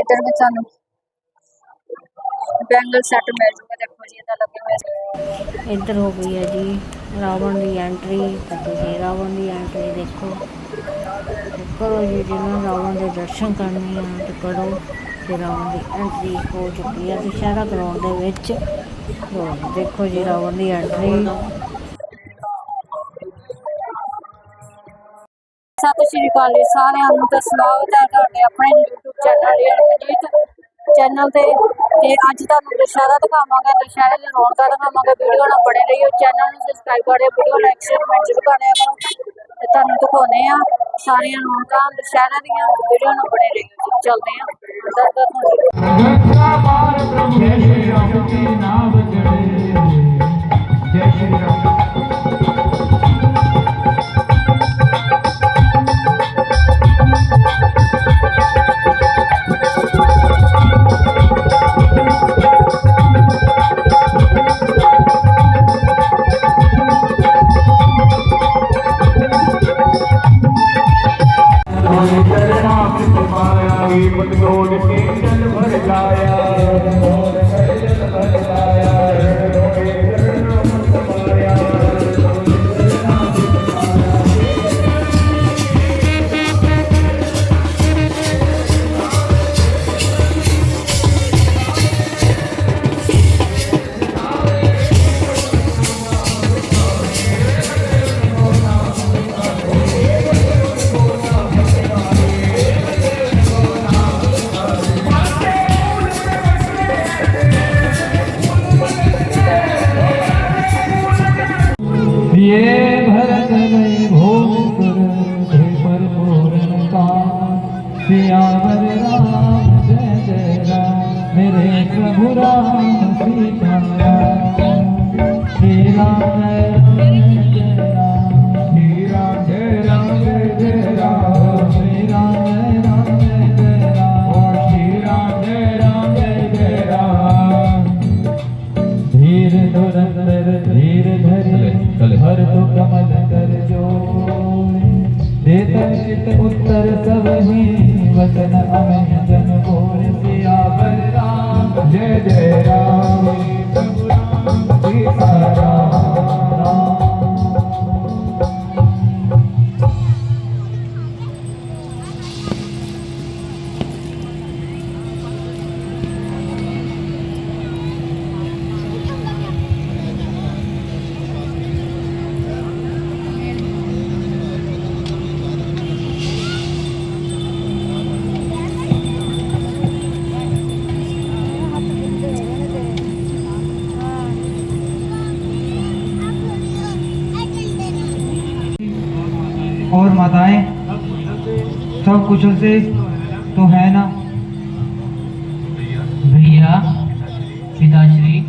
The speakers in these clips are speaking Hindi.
ਇੱਧਰ ਵੀ ਸਾਨੂੰ ਬੈਂਗਲ ਸੈੱਟ ਮਿਲ ਜੂਗਾ, ਦੇਖੋ ਜੀ, ਇਹਦਾ ਲੱਗੇ ਹੋਏ ਇੱਧਰ ਹੋ ਗਈ ਹੈ ਜੀ, ਰਾਵਣ ਦੀ ਐਂਟਰੀ ਤੁਸੀਂ ਰਾਵਣ ਦੀ ਐਂਟਰੀ ਦੇਖੋ। ਕਰੋ ਜੀ, ਜਿਹਨਾਂ ਰਾਵਣ ਦੇ ਦਰਸ਼ਨ ਕਰਨੇ ਆ, ਤੇ ਕਰੋ ਤੇ ਰਾਵਣ ਦੀ ਐਂਟਰੀ ਹੋ ਚੁੱਕੀ ਹੈ। ਦੁਸ਼ਹਿਰਾ ਗਰਾਊਂਡ ਦੇ ਵਿੱਚ, ਦੇਖੋ ਜੀ, ਰਾਵਣ ਦੀ ਐਂਟਰੀ ਸਤਿ ਸਾਰਿਆਂ ਨੂੰ ਤੇ ਸਵਾਗਤ ਹੈ, ਤੁਹਾਡੇ ਆਪਣੇ YouTube channel real Maneet channel ਤੇ। ਤੇ ਅੱਜ ਤੁਹਾਨੂੰ ਦੁਸ਼ਹਿਰਾ ਦਿਖਾਵਾਂਗੇ, ਦੁਸ਼ਹਿਰੇ ਦੀ ਰੌਣਕਾਂ ਦਿਖਾਵਾਂਗੇ। ਵੀਡੀਓ ਨਾਲ ਬਣੇ ਰਹੀਓ ਚੈਨਲ ਨੂੰ ਸਬਸਕ੍ਰਾਈਬ ਕਰਿਓ ਵੀਡੀਓ ਲਾਈਕ ਸ਼ੇਅਰ ਜ਼ਰੂਰ ਕਰਿਆ ਕਰੋ ਤੇ ਤੁਹਾਨੂੰ ਦਿਖਾਉਨੇ ਆ ਸਾਰੀਆਂ ਰੌਣਕਾਂ ਦੁਸ਼ਹਿਰਾ ਦੀਆਂ ਵੀਡੀਓ ਨਾਲ ਬਣੇ ਰਹੀਓ, ਜੀ। ਆ ਅੰਦਰ ਦਾ ਤੁਹਾਨੂੰ सब कुशल से तो है ना? भैया, पिताश्री।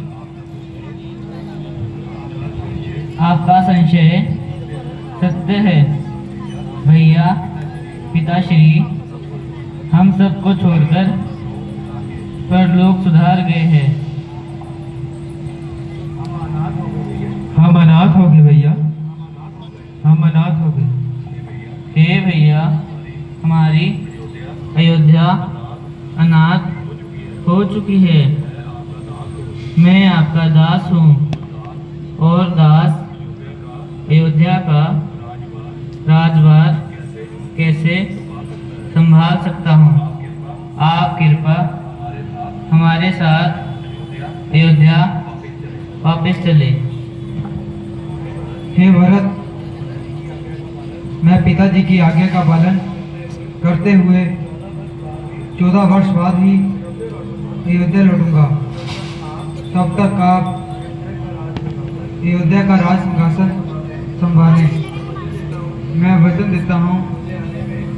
आपका संशय सत्य है। भैया, पिताश्री, हम सबको छोड़कर पर लोग सुधार गए हैं। हम अनाथ हो गए, भैया। हम अनाथ हो गए। हे भैया हमारी अयोध्या अनाथ हो चुकी है। मैं आपका दास हूँ और दास अयोध्या का राजवार कैसे संभाल सकता हूँ? आप कृपा हमारे साथ अयोध्या वापस चले। हे भरत, मैं पिताजी की आज्ञा का पालन करते हुए चौदह वर्ष बाद ही अयोध्या लौटूँगा तब तक आप अयोध्या का राज सिंहासन संभालें। मैं वचन देता हूँ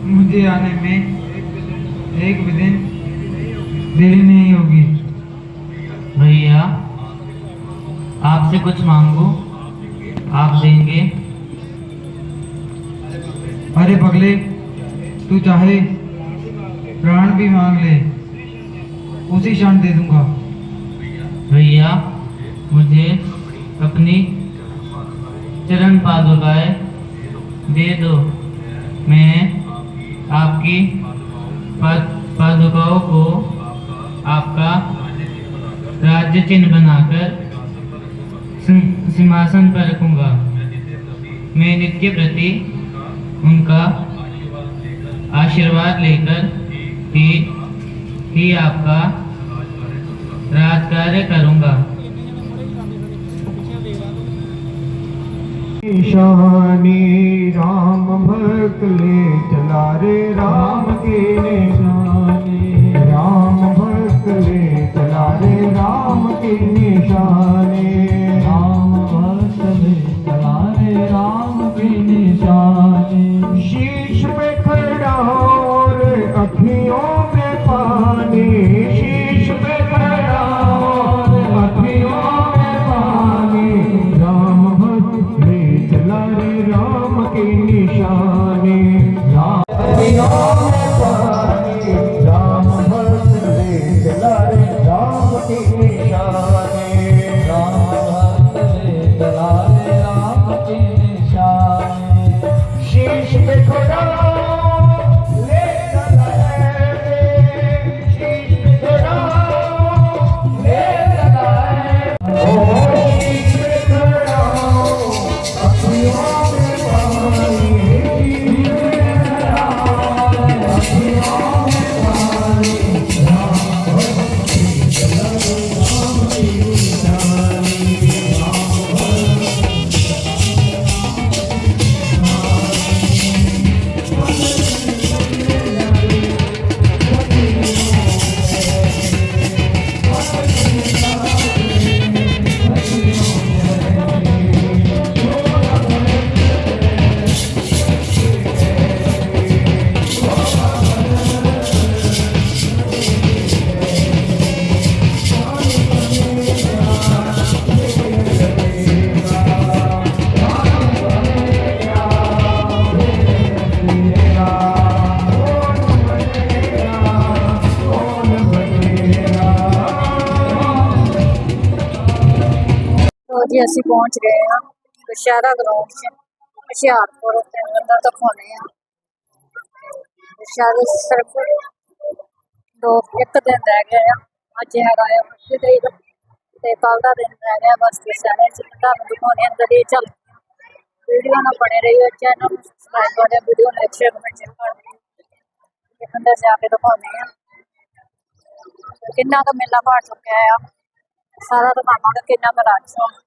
मुझे आने में एक भी दिन देरी नहीं होगी। भैया आपसे कुछ मांगो? आप देंगे? अरे पगले तू चाहे, प्राण भी मांग ले, उसी क्षण दे दूँगा। भैया, मुझे अपनी चरण पादुकाएँ दे दो। मैं आपकी पादुकाओं को आपका राज्य चिन्ह बनाकर सिंहासन पर रखूँगा। मैं नित्य प्रति उनका आशीर्वाद लेकर ही ही आपका राजकार्य करूँगा। निशानी राम भक्त ले चला रे राम के निशानी। राम भक्त ले चला रे राम के निशानी। राम भक्त में चला रे राम की निशानी। शीश पे और अखियों में पानी, शीश पे अखियों में पानी। राम ले चला रे राम के निशानी। ਜੀ ਅਸੀਂ ਪਹੁੰਚ ਗਏ ਹਾਂ, ਦੁਸ਼ਹਿਰਾ ਗਰਾਊਂਡ 'ਚ, ਹੁਸ਼ਿਆਰਪੁਰ ਤੇ ਅੰਦਰ ਦਿਖਾਉਣੇ ਆ ਦੁਸ਼ਹਿਰੇ ਸਿਰਫ ਦੋ, ਇੱਕ ਦਿਨ ਰਹਿ ਗਿਆ ਆ ਅੱਜ ਹੈਗਾ ਆ 25 ਤਰੀਕ ਤੇ ਕੱਲ ਦਾ ਦਿਨ ਰਹਿ ਗਿਆ ਬਸ ਦੁਸ਼ਹਿਰੇ 'ਚ ਤੁਹਾਨੂੰ ਦਿਖਾਉਣੇ ਅੰਦਰ ਹੀ ਚੱਲ ਵੀਡੀਓ ਨਾਲ ਬਣੇ ਰਹੀ ਚੈਨਲ ਨੂੰ ਸਬਸਕ੍ਰਾਈਬ ਕਰ ਦਿਓ, ਵੀਡੀਓ ਨੂੰ ਲਾਈਕ ਕਮੈਂਟ ਕਰ ਦਿਓ। ਅੰਦਰ ਜਾ ਕੇ ਦਿਖਾਉਣੇ ਆ ਕਿੰਨਾ ਕੁ ਮੇਲਾ ਭਾਰ ਚੁੱਕਿਆ ਆ। ਸਾਰਾ ਦਿਖਾਵਾਂਗੇ ਕਿੰਨਾ ਕੁ ਰਸ਼ ਆ ਅੰਦਰ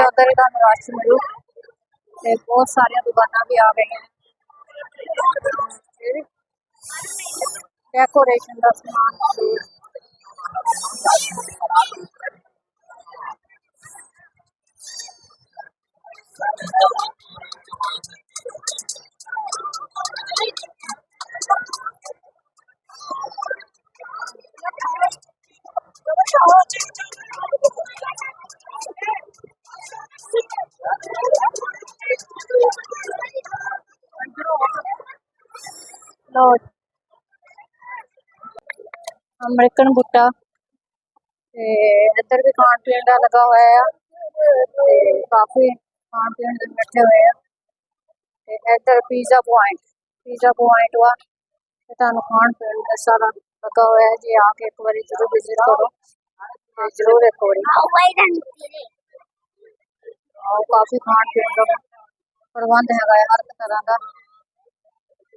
ਉਧਰ ਹੀ ਤੁਹਾਨੂੰ ਰਸ਼ ਮਿਲੂ ਤੇ ਬਹੁਤ ਸਾਰੀਆਂ ਦੁਕਾਨਾਂ ਵੀ ਆ ਗਈਆਂ ਡੈਕੋਰੇਸ਼ਨ ਦਾ ਸਮਾਨ ਲੋ ਅਮਰੀਕਨ ਬੁੱਟਾ ਤੇ ਇੱਧਰ ਵੀ ਖਾਣ ਪੀਣ ਦਾ ਲੱਗਾ ਹੋਇਆ ਆ ਤੇ ਕਾਫੀ ਖਾਣ ਪੀਣ ਦੇ ਬੈਠੇ ਹੋਏ ਆ ਤੇ ਇੱਧਰ ਪੀਜ਼ਾ ਪੁਆਇੰਟ ਪੀਜ਼ਾ ਪੁਆਇੰਟ ਵਾ ਤੇ ਤੁਹਾਨੂੰ ਖਾਣ ਪੀਣ ਦਾ ਸਾਰਾ ਲੱਗਾ ਹੋਇਆ ਹੈ ਜੇ ਆ ਕੇ ਇੱਕ ਵਾਰੀ ਜ਼ਰੂਰ ਵਿਜ਼ਿਟ ਕਰੋ ਤੇ ਜ਼ਰੂਰ ਇੱਕ ਵਾਰੀ ਆਓ ਕਾਫੀ ਖਾਣ ਪੀਣ ਦਾ ਪ੍ਰਬੰਧ ਹੈਗਾ ਹੈ ਹਰ ਇੱਕ ਤਰ੍ਹਾਂ ਦਾ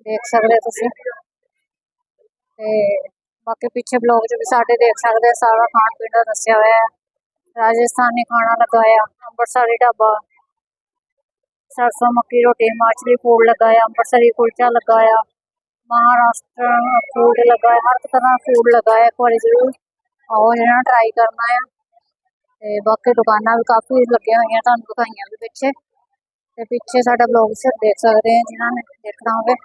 ਦੇਖ ਸਕਦੇ ਹੋ ਤੁਸੀਂ ਤੇ ਬਾਕੀ ਪਿੱਛੇ ਬਲੌਗ 'ਚ ਵੀ ਸਾਡੇ ਦੇਖ ਸਕਦੇ ਆ ਸਾਰਾ ਖਾਣ ਪੀਣ ਦਾ ਦੱਸਿਆ ਹੋਇਆ ਹੈ ਰਾਜਸਥਾਨੀ ਖਾਣਾ ਲਗਾਇਆ ਅੰਮ੍ਰਿਤਸਰੀ ਢਾਬਾ सरसों मक्की रोटी हिमाचली फूड लगाया ਅੰਮ੍ਰਿਤਸਰੀ ਕੁਲਚਾ ਲਗਾਇਆ ਮਹਾਰਾਸ਼ਟਰ ਫੂਡ ਲਗਾਇਆ ਹਰ ਤਰ੍ਹਾਂ ਫੂਡ ਲਗਾਇਆ ਇੱਕ ਵਾਰੀ ਜ਼ਰੂਰ ਆਓ ਜਿਹੜਾ ਟਰਾਈ ਕਰਨਾ ਹੈ ਤੇ ਬਾਕੀ ਦੁਕਾਨਾਂ ਵੀ ਕਾਫੀ ਲੱਗੀਆਂ ਹੋਈਆਂ ਤੁਹਾਨੂੰ ਦਿਖਾਈਆਂ ਵੀ ਪਿੱਛੇ ਤੇ ਪਿੱਛੇ ਸਾਡਾ ਬਲੌਗ ਸਿਰ ਦੇਖ ਸਕਦੇ ਆ ਜਿਨ੍ਹਾਂ ਨੇ ਦੇਖਣਾ ਹੋਵੇ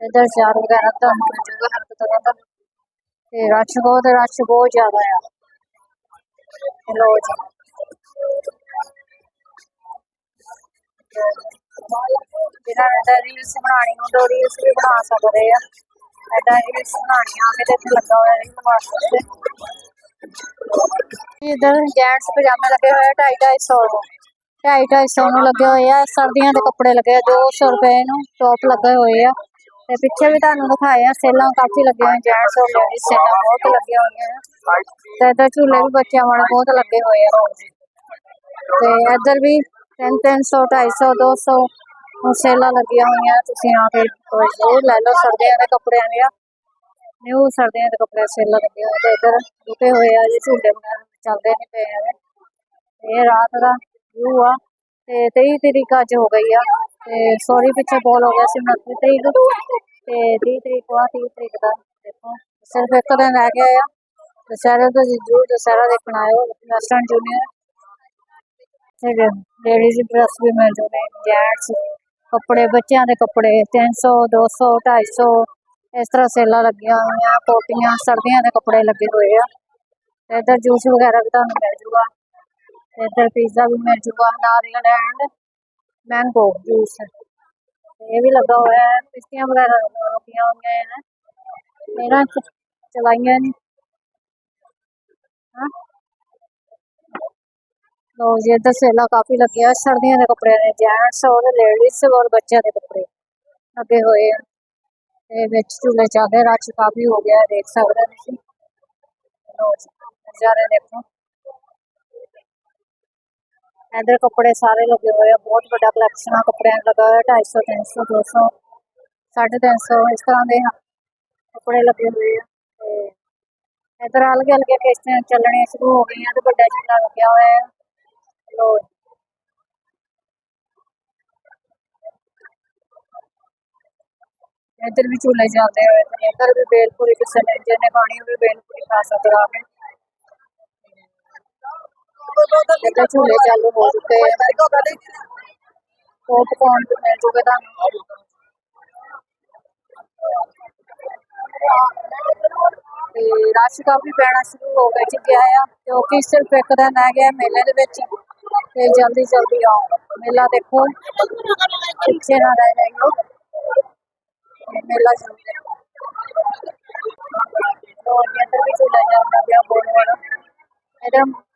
ਇੱਧਰ ਚਾਰ ਵਗੈਰਾ ਤੁਹਾਨੂੰ ਮਿਲ ਜੂਗਾ ਹਰ ਇੱਕ ਤਰ੍ਹਾਂ ਦਾ ਤੇ ਰਸ਼ ਬਹੁਤ ਰਸ਼ ਬਹੁਤ ਜ਼ਿਆਦਾ ਆ ਤੇ ਲਓ ਜੀ ਜਿਹਨਾਂ ਨੇ ਤਾਂ ਰੀਲਸ ਬਣਾਉਣੀ ਹੁੰਦੀ ਉਹ ਰੀਲਸ ਵੀ ਬਣਾ ਸਕਦੇ ਆ ਐਡਾ ਰੀਲਸ ਬਣਾਉਣੀ ਆ ਕੇ ਤੇ ਇੱਥੇ ਲੱਗਾ ਹੋਇਆ ਰੀਲ ਵਾਸਤੇ ਇਧਰ ਜੈਂਟਸ ਪਜਾਮੇ ਲੱਗੇ ਹੋਏ ਆ ਢਾਈ ਢਾਈ ਸੌ ਨੂੰ ਢਾਈ ਢਾਈ ਸੌ ਨੂੰ ਲੱਗੇ ਹੋਏ ਆ ਸਰਦੀਆਂ ਦੇ ਕੱਪੜੇ ਲੱਗੇ ਆ 200 ਰੁਪਏ ਨੂੰ ਟੌਪ ਲੱਗੇ ਹੋਏ ਆ ਤੇ ਪਿੱਛੇ ਵੀ ਤੁਹਾਨੂੰ ਦਿਖਾਏ ਸੇਲਾਂ ਕਾਫੀ ਲੱਗੇ ਹੋਏ ਜੈਂਟਸ ਔਰ ਲੇਡੀਜ਼ ਸੇਲਾਂ ਬਹੁਤ ਲੱਗੀਆਂ ਹੋਈਆਂ। ਆ ਤੇ ਇੱਧਰ ਝੂਲੇ ਵੀ ਬੱਚਿਆਂ ਵਾਲੇ ਬਹੁਤ ਲੱਗੇ ਹੋਏ ਆ। ਤੇ ਇੱਧਰ ਵੀ 300 250 200 ਸੇਲਾਂ ਲੱਗੀਆਂ ਹੋਈਆਂ, ਤੁਸੀਂ ਆ ਕੇ ਜ਼ਰੂਰ ਲੈ ਲਓ, ਸਰਦੀਆਂ ਦੇ ਕੱਪੜਿਆਂ ਦੀਆਂ। ਨਿਊ ਸਰਦੀਆਂ ਦੇ ਕੱਪੜੇ ਸੇਲਾਂ ਲੱਗੀਆਂ ਹੋਏ ਤੇ ਇੱਧਰ ਰੁਕੇ ਹੋਏ ਆ ਜੇ ਝੂਲੇ ਵਗੈਰਾ ਚੱਲਦੇ ਨਹੀਂ ਪਏ ਆ ਇਹ ਰਾਤ ਦਾ ਵਿਊ ਆ, ਤੇ 23 ਤਰੀਕ ਅੱਜ ਹੋ ਗਈ ਆ। ਤੇ ਸੌਰੀ ਪਿੱਛੇ ਬੋਲ ਹੋ ਗਿਆ ਸੀ 29 ਤਰੀਕ ਤੇ 30 ਤਰੀਕ ਆ 30 ਤਰੀਕ ਦਾ ਦੇਖੋ ਸਿਰਫ ਇੱਕ ਦਿਨ ਰਹਿ ਗਿਆ ਆ ਦੁਸਹਿਰੇ ਤੋਂ ਜ਼ਰੂਰ ਦੁਸਹਿਰਾ ਦੇਖਣ ਆਇਓ ਵੈਸਟਰਨ ਜੂਨੀਅਰ ਤੇ ਲੇਡੀਜ਼ ਡਰੈਸ ਵੀ ਮਿਲ ਜਾਂਦੇ ਜੈਂਟਸ ਕੱਪੜੇ ਬੱਚਿਆਂ ਦੇ ਕੱਪੜੇ 300 200 250 ਇਸ ਤਰ੍ਹਾਂ ਸੇਲਾਂ ਲੱਗੀਆਂ ਹੋਈਆਂ ਕੋਟੀਆਂ ਸਰਦੀਆਂ ਦੇ ਕੱਪੜੇ ਲੱਗੇ ਹੋਏ ਆ ਤੇ ਇੱਧਰ ਜੂਸ ਵਗੈਰਾ ਵੀ ਤੁਹਾਨੂੰ ਮਿਲ ਜੂਗਾ ਤੇ ਇੱਧਰ ਪੀਜ਼ਾ ਵੀ ਮਿਲ ਜੂਗਾ ਨਾਰੀਅਲ ਐਂਡ मैंगो जूस ये भी लगा हुआ है पिस्तियाँ वगैरह रुकियाँ हुई हैं मेरा कुछ चलाइया नहीं। हाँ? तो ये दसेला काफ़ी लगे सर्दियों के कपड़े ने जेंट्स और लेडीज़ और बच्चों के कपड़े। लगे हुए हैं। बिच झूले चल रहे रश काफ़ी हो गया देख सकते नज़ारे देखो। हैंडल कपड़े सारे लगे हुए हैं। बहुत बड़ा कलेक्शन है। कपड़े लगा हुआ है। ढाई सौ, तीन सौ, दो सौ, साढ़े तीन सौ, इस तरह के कपड़े लगे हुए हैं। तो इधर हल्के हल्के किश्तियाँ चलनिया शुरू हो गई हैं। तो बड़ा झूला हुआ है। इधर भी झूले जाते हैं। इधर भी बेलपुरी किसी ने जिन्हें पानी भी बेलपुरी खा सकता है। ਆ ਕੇ ਇੱਧਰ ਝੂਲੇ ਚਾਲੂ ਹੋ ਚੁੱਕੇ ਆ ਪੌਪਕੌਰਨ ਵੀ ਮਿਲ ਜੂਗੇ ਤੁਹਾਨੂੰ ਤੇ ਰਸ਼ ਕਾਫੀ ਪੈਣਾ ਸ਼ੁਰੂ ਹੋ ਗਿਆ ਚੁੱਕਿਆ ਆ ਕਿਉਂਕਿ ਸਿਰਫ ਇੱਕ ਦਿਨ ਰਹਿ ਗਿਆ ਮੇਲੇ ਦੇ ਵਿੱਚ ਤੇ ਜਲਦੀ ਜਲਦੀ ਆਓ ਮੇਲਾ ਦੇਖੋ ਪਿੱਛੇ ਨਾ ਰਹਿ ਜਾਈਓ ਤੇ ਮੇਲਾ ਜ਼ਰੂਰ ਦੇਖੋ ਲੋ ਇੱਧਰ ਵੀ ਝੂਲਾ ਜਾਂਦਾ ਪਿਆ ਬੋਲ ਵਾਲਾ ਇੱਧਰ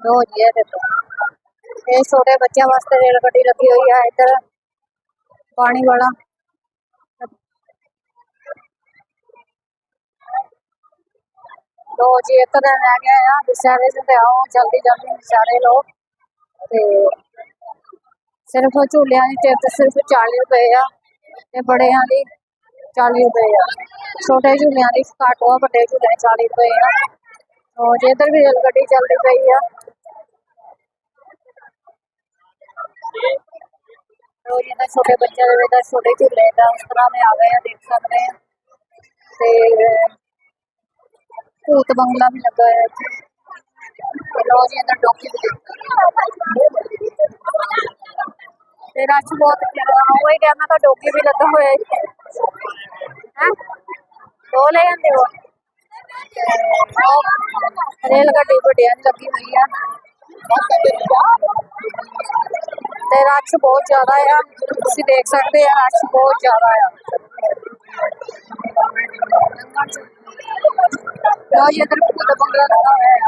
ਗੱਡੀ ਲੱਗੀ ਹੋਈ ਆ ਲੋ ਜੀ ਇਹ ਦੇਖੋ ਇਹ ਛੋਟੇ ਬੱਚਿਆਂ ਵਾਸਤੇ ਰੇਲ ਗੱਡੀ ਲੱਗੀ ਹੋਈ ਆ ਇੱਧਰ ਪਾਣੀ ਵਾਲਾ ਲੋ ਜੀ ਇੱਕ ਦਿਨ ਰਹਿ ਗਿਆ ਆ ਦੁਸਹਿਰੇ ਤੇ ਆਓ ਜਲਦੀ ਜਲਦੀ ਦੁਸਹਿਰੇ ਲਓ ਤੇ ਸਿਰਫ ਝੂਲਿਆਂ ਦੀ ਟਿਕਟ ਸਿਰਫ 40 ਰੁਪਏ ਆ ਤੇ ਬੜਿਆਂ ਦੀ 40 ਰੁਪਏ ਆ ਛੋਟੇ ਝੂਲਿਆਂ ਦੀ ਘੱਟ ਆ ਵੱਡੇ ਝੂਲਿਆਂ ਦੀ 40 ਰੁਪਏ ਆ ਉਹ ਜੇ ਇੱਧਰ ਵੀ ਰੇਲ ਗੱਡੀ ਚੱਲਦੀ ਪਈ ਆ ਉਹ ਜਿਹਨਾਂ ਛੋਟੇ ਬੱਚਿਆਂ ਦੇ ਵਿੱਚ ਛੋਟੇ ਝੂਲੇ ਦਾ ਉਸ ਤਰ੍ਹਾਂ ਦੇ ਆ ਗਏ ਆ ਦੇਖ ਸਕਦੇ ਆ ਤੇ ਭੂਤ ਬੰਗਲਾ ਵੀ ਲੱਗਾ ਹੋਇਆ ਇੱਥੇ ਤੇ ਲੋ ਜੀ ਅੰਦਰ ਡੋਕੀ ਵੀ ਦੇਖੋ। ਤੇ ਰਸ਼ ਬਹੁਤ ਜ਼ਿਆਦਾ ਉਹ ਹੀ ਕਿਹਾ ਮੈਂ ਤਾਂ ਡੋਗੀ ਵੀ ਲੱਗਾ ਹੋਇਆ ਇੱਥੇ ਹੈ ਦੋ ਲੈ ਜਾਂਦੇ ਹੋ ਤੇ ਉਹ ਰੇਲ ਗੱਡੀ ਵੱਡਿਆਂ ਦੀ ਲੱਗੀ ਹੋਈ ਆ ਤੇ ਰਸ਼ ਬਹੁਤ ਜ਼ਿਆਦਾ ਆ। ਤੁਸੀਂ ਦੇਖ ਸਕਦੇ ਆ ਰਸ਼ ਬਹੁਤ ਜ਼ਿਆਦਾ ਆ। ਆ ਇਹ ਇਧਰ ਪੂਰਾ ਬੰਗਲਾ ਲਗਾ ਹੋਇਆ ਹੈ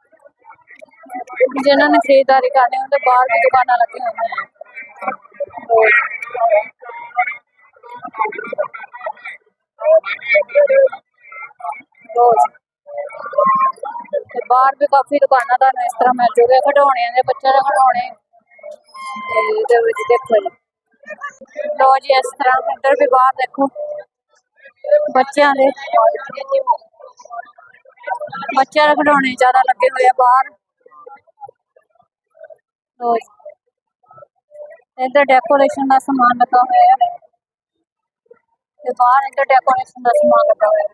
जिन्होंने खरीदारी करनी हो तो बाहर भी दुकान लगी हुई है। बहर भी काफ़ी दुकाना तुम इस तरह मिल जूगे खिडौने बच्चे के खिडौने देखो जी। लो जी, इस तरह उधर भी बहर देखो। बच्चों बच्चे खड़ौने ज़्यादा लगे हुए बहर तो इधर डेकोरेशन का सामान लगा हुआ है। बाहर इधर डेकोरेशन का सामान लगा हुआ है।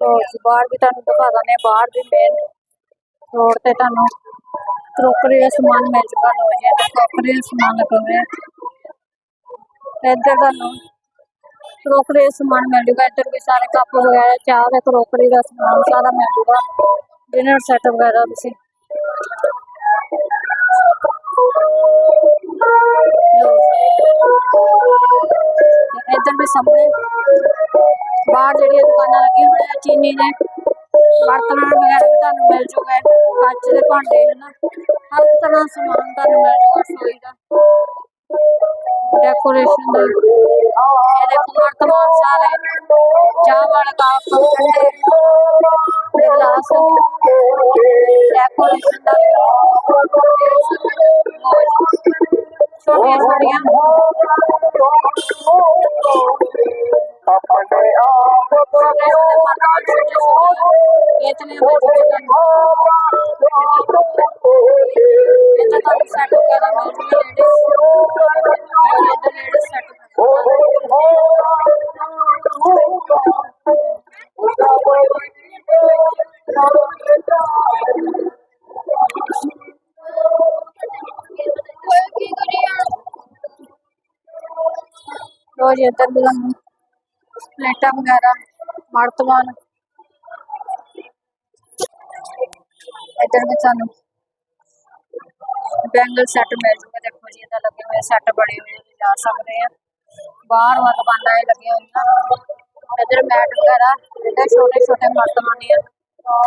तो बाहर भी तुम दिखा दें बाहर भी मेन रोड से तू क्रोकरी का समान मिल चुका हो क्रोकरी का समान लगा हुआ है इधर तुम ਕਰੋਕਰੀ ਦਾ ਸਮਾਨ ਲੱਗਾ ਹੋਇਆ ਹੈ ਇੱਧਰ ਤੁਹਾਨੂੰ ਕਰੋਕਰੀ ਦਾ ਸਮਾਨ ਮਿਲ ਜੂਗਾ ਇੱਧਰ ਵੀ ਸਾਰੇ ਕੱਪ ਵਗੈਰਾ ਚਾਹ ਦੇ ਕਰੋਕਰੀ ਦਾ ਸਮਾਨ ਸਾਰਾ ਮਿਲ ਜੂਗਾ ਡਿਨਰ ਸੈੱਟ ਵਗੈਰਾ ਤੁਸੀਂ ਲਓ ਜੀ। ਇੱਧਰ ਵੀ ਸਾਹਮਣੇ ਬਾਹਰ ਜਿਹੜੀਆਂ ਦੁਕਾਨਾਂ ਲੱਗੀਆਂ ਹੋਈਆਂ ਚੀਨੀ ਦੇ ਬਰਤਨਾਂ ਵਗੈਰਾ ਵੀ ਤੁਹਾਨੂੰ ਮਿਲ ਜੂਗਾ ਕੱਚ ਦੇ ਭਾਂਡੇ ਹਨਾ ਹਰ ਤਰ੍ਹਾਂ ਦਾ ਸਮਾਨ ਤੁਹਾਨੂੰ ਮਿਲ ਜੂਗਾ ਰਸੋਈ ਦਾ डेकोरेशन ये देखो वर्तमान साल है। चावल का गिलास डेकोरेशन का छोटी इतने ਇੱਧਰ ਵੀ ਪਲੇਟਾਂ ਵਗੈਰਾ ਮਰਤਬਾਨ ਇੱਧਰ ਵੀ ਤੁਹਾਨੂੰ ਬੈਂਗਲ ਸੈੱਟ ਮਿਲ ਜੂਗਾ। ਦੇਖੋ ਜੀ, ਇਹਦਾ ਲੱਗੇ ਹੋਏ ਸੈੱਟ ਬਣੇ ਹੋਏ ਨੇ, ਜਾ ਸਕਦੇ ਆ। ਬਾਹਰ ਵਾ ਦੁਕਾਨਾਂ ਇਹ ਲੱਗੀਆਂ ਹੋਈਆਂ। ਇੱਧਰ ਮੈਟ ਵਗੈਰਾ ਇੱਧਰ ਛੋਟੇ ਛੋਟੇ ਮਰਤਬਾਨ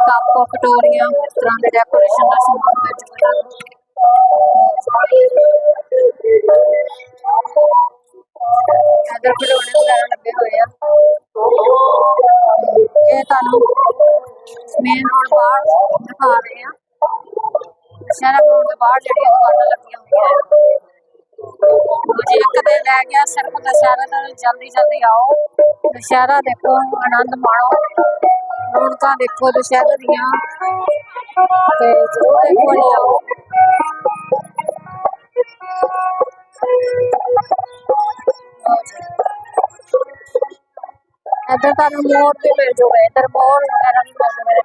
ਕੱਪ, ਕਟੋਰੀਆਂ, ਇਸ ਤਰ੍ਹਾਂ ਦੇ ਡੈਕੋਰੇਸ਼ਨ ਦਾ ਸਮਾਨ ਮਿਲ ਜੂਗਾ। ਇੱਧਰ ਖਿਡੌਣੇ ਵਗੈਰਾ ਲੱਗੇ ਹੋਏ ਆ। ਇਹ ਤੁਹਾਨੂੰ ਮੇਨ ਰੋਡ ਬਾਹਰ ਦਿਖਾ ਰਹੇ ਆ। ਸ਼ਹਿਰ ਰੋਡ ਦੇ ਬਾਹਰ ਜਿਹੜੀਆਂ ਦੁਕਾਨਾਂ ਲੱਗੀਆਂ ਹੋਈਆਂ ਆ ਇੱਕ ਦਿਨ ਰਹਿ ਗਿਆ, ਸਿਰਫ ਦੁਸਹਿਰਾ ਦਾ ਜਲਦੀ ਜਲਦੀ ਆਓ। ਦੁਸਹਿਰਾ ਦੇਖੋ, ਆਨੰਦ ਮਾਣੋ। ਰੌਣਕਾਂ ਦੇਖੋ ਦੁਸਹਿਰੇ ਦੀਆਂ। ਤੇ ਜ਼ਰੂਰ ਇੱਕ ਵਾਰੀ इधर तार मोर पे बैठ जो गए इधर मोर वगैरह भी बैठ गए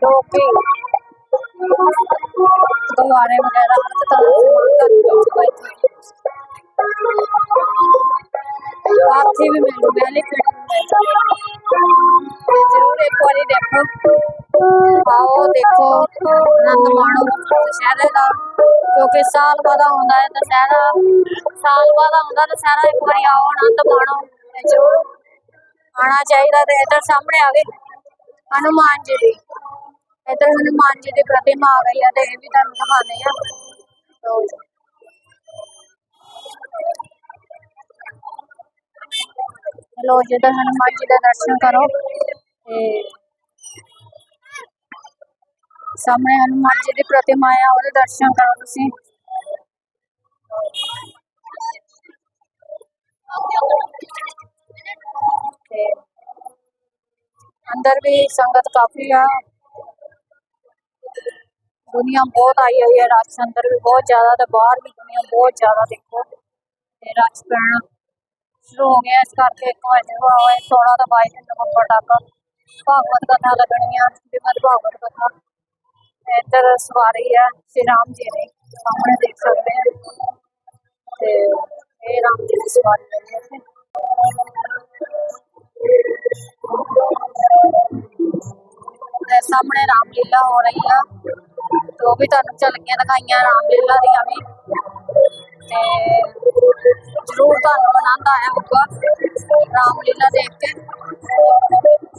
टोपी गुब्बारे वगैरह मतलब तार मोर तक बैठ गए थे हाथी भी मिल गए एलिफेंट भी मिल ज़रूर एक बार देखो आओ देखो ਕਿਉਂਕਿ ਸਾਲ ਬਾਅਦ ਆਉਂਦਾ ਹੈ ਦੁਸਹਿਰਾ। ਸਾਲ ਬਾਅਦ ਆਉਂਦਾ, ਦੁਸਹਿਰਾ ਇੱਕ ਵਾਰੀ ਆਓ, ਆਨੰਦ ਮਾਣੋ। ਜ਼ਰੂਰ ਆਣਾ ਚਾਹੀਦਾ ਤੇ ਇੱਧਰ ਸਾਹਮਣੇ ਆ ਗਏ। ਹਨੂਮਾਨ ਜੀ ਦੀ। ਇੱਧਰ ਹਨੂਮਾਨ ਜੀ ਦੀ ਪ੍ਰਤਿਮਾ ਆ ਗਈ ਹੈ ਤੇ ਇਹ ਵੀ ਤੁਹਾਨੂੰ ਦਿਖਾਉਂਦੇ ਆ। ਲਓ ਜੀ। ਚਲੋ ਹਨੂਮਾਨ ਜੀ ਦਾ ਦਰਸ਼ਨ ਕਰੋ। ਤੇ ਸਾਹਮਣੇ ਹਨੂਮਾਨ ਜੀ ਦੀ ਪ੍ਰਤਿਮਾ ਆ, ਉਹਦੇ ਦਰਸ਼ਨ ਕਰੋ ਤੁਸੀਂ। ਤੇ ਅੰਦਰ ਵੀ ਸੰਗਤ ਕਾਫੀ ਆ। ਦੁਨੀਆ ਬਹੁਤ ਆਈ ਹੋਈ ਹੈ ਰਸ਼ ਅੰਦਰ ਵੀ ਬਹੁਤ ਜ਼ਿਆਦਾ ਤੇ ਬਾਹਰ ਵੀ ਦੁਨੀਆ ਬਹੁਤ ਜ਼ਿਆਦਾ ਦੇਖੋ। ਤੇ ਰਸ਼ ਪੈਣਾ ਸ਼ੁਰੂ ਹੋ ਗਿਆ ਇਸ ਕਰਕੇ ਇੱਕ ਵਜੇ ਹੋਇਆ ਸੋਲਾਂ ਤੋਂ 22 ਨਵੰਬਰ ਤੱਕ ਭਾਗਵਤ ਕਥਾ ਲੱਗਣੀਆਂ ਜਿਵੇਂ ਭਾਗਵਤ ਕਥਾ। ਇੱਧਰ ਸਵਾਰੀ ਹੈ, ਸ਼੍ਰੀ ਰਾਮ ਜੀ ਨੇ ਸਾਹਮਣੇ ਦੇਖ ਸਕਦੇ ਆ। ਤੇ ਇਹ ਰਾਮ ਜੀ ਦੀ ਸਵਾਰੀ ਹੈ ਜੀ ਇੱਥੇ ਤੇ ਸਾਹਮਣੇ ਰਾਮ ਲੀਲਾ ਹੋ ਰਹੀ ਆ ਤੇ ਉਹ ਵੀ ਤੁਹਾਨੂੰ ਝਲਕੀਆਂ ਦਿਖਾਈਆਂ ਰਾਮ ਲੀਲਾ ਦੀਆਂ ਵੀ ਤੇ ਜ਼ਰੂਰ ਤੁਹਾਨੂੰ ਆਨੰਦ ਆਇਆ ਹੋਊਗਾ ਰਾਮ ਲੀਲਾ ਦੇਖ ਕੇ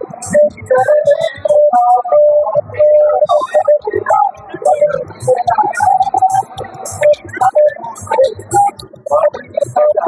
ਲੋ ਜੀ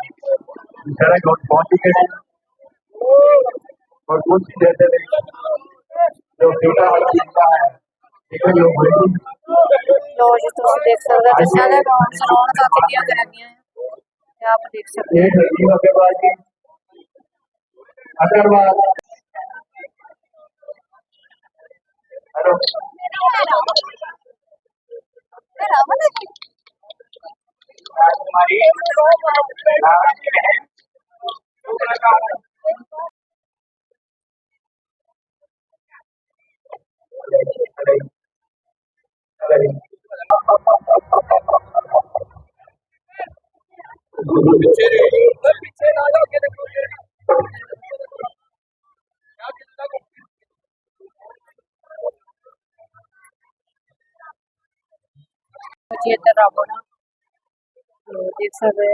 ਤੁਸੀਂ ਦੇਖ ਸਕਦੇ ਹੋ ਦੁਸ਼ਹਿਰੇ ਰੌਣਕ ਰੌਣਕਾਂ ਕਿੰਨੀਆਂ ਕੁ ਹੈਗੀਆਂ ਆ ਤੇ ਆਪ ਦੇਖ ਸਕਦੇ एक रजीव अग्रवाल जी अग्रवाल हेलो राजकुमारी योग्य तर राबवणं हो, ते सगळे.